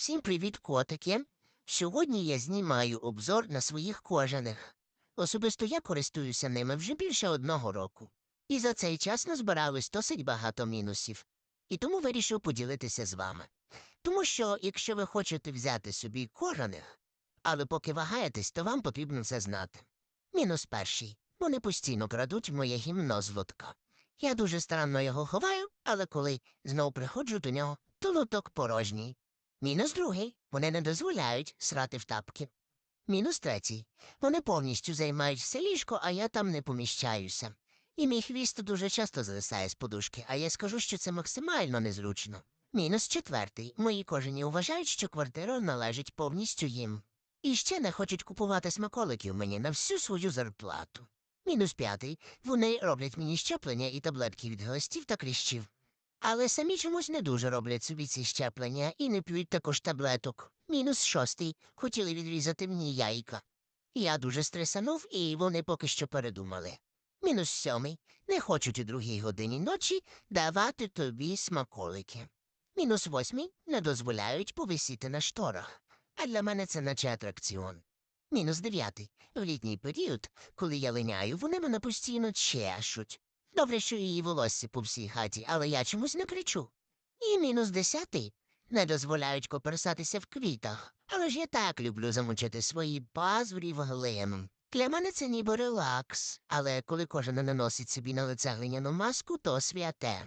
Всім привіт, котики. Сьогодні я знімаю обзор на своїх кожаних. Особисто я користуюся ними вже більше одного року. І за цей час назбиралось досить багато мінусів. І тому вирішив поділитися з вами. Тому що, якщо ви хочете взяти собі кожаних, але поки вагаєтесь, то вам потрібно це знати. Мінус перший. Вони постійно крадуть моє гімно з лотка. Я дуже старанно його ховаю, але коли знов приходжу до нього, то лоток порожній. Мінус другий. Вони не дозволяють срати в тапки. Мінус третій. Вони повністю займають все ліжко, а я там не поміщаюся. І мій хвіст дуже часто звисає з подушки, а я скажу, що це максимально незручно. Мінус четвертий. Мої кожені вважають, що квартира належить повністю їм. І ще не хочуть купувати смаколиків мені на всю свою зарплату. Мінус п'ятий. Вони роблять мені щеплення і таблетки від гостів та кліщів. Але самі чомусь не дуже роблять собі ці щеплення і не п'ють також таблеток. Мінус шостий. Хотіли відрізати мені яйка. Я дуже стресанув, і вони поки що передумали. Мінус сьомий. Не хочуть у другій годині ночі давати тобі смаколики. Мінус восьмий не дозволяють повисіти на шторах. А для мене це наче атракціон. Мінус дев'ятий. В літній період, коли я линяю, вони мене постійно чешуть. Добре, що її волосся по всій хаті, але я чомусь не кричу. І мінус десятий. Не дозволяють коперсатися в квітах. Але ж я так люблю замочити свої пазурі в глину. Для мене це ніби релакс, але коли кожен наносить собі на лице глиняну маску, то святе.